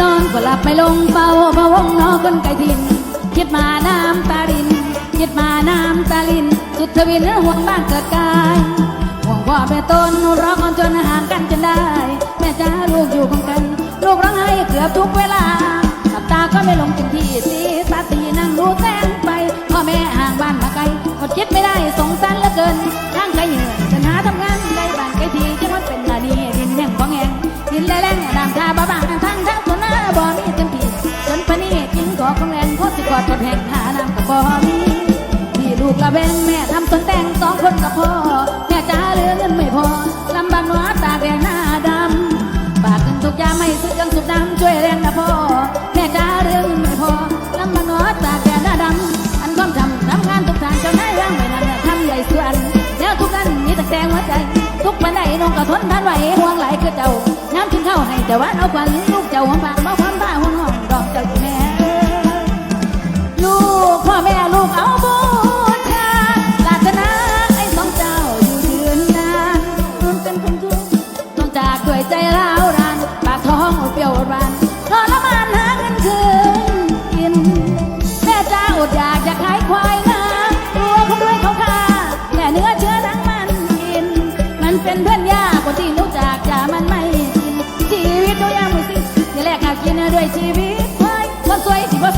นอนก็หลับไม่ลงเฝ้าพะวงนอคนไก่ทินคิดมาน้ำตาลินคิดมาน้ำตาลิน สุดทวินห่วงบ้านเกิดกายห่วงพ่อแม่ต้นรอกันจนห่างกันจนได้ แม่จ้าลูกอยู่ของกัน ลูกร้องไห้เกือบทุกเวลาหลับตาก็ไม่ลงจนที่ แห้งหาน้ำกับบ่มีพี่ลูกละเบงแม่ทำสวนแตงสองคนกับพ่อแม่จ้าเหลือเงินไม่พอลำบากหนัวตาแดงหน้าดำฝากเงินทุกยาไม่ซื้อเครื่องสูบน้ำช่วยแรงนะพ่อแม่จ้าเรื่องไม่พอลำบากหนอตากแดดหน้าดำอันความทำทำงานทุกทางเจ้านายร่างไม่นานทำใหญ่ส่วนแล้วทุกนั้นมีแต่แดงหัวใจ ทุกปันใดน้องก็ทนทานไหวห่วงไหลายคือเจ้าน้ำกินข้าวให้แต่ว่าเอาควันลูกเจ้าหอมปาก เป็นเพื่อนยากคนที่รู้จักจะมันไม่ชีวิตดูยังไม่สิ้นอย่าแลกเอากินด้วยชีวิตควายคนสวยสิบ่ส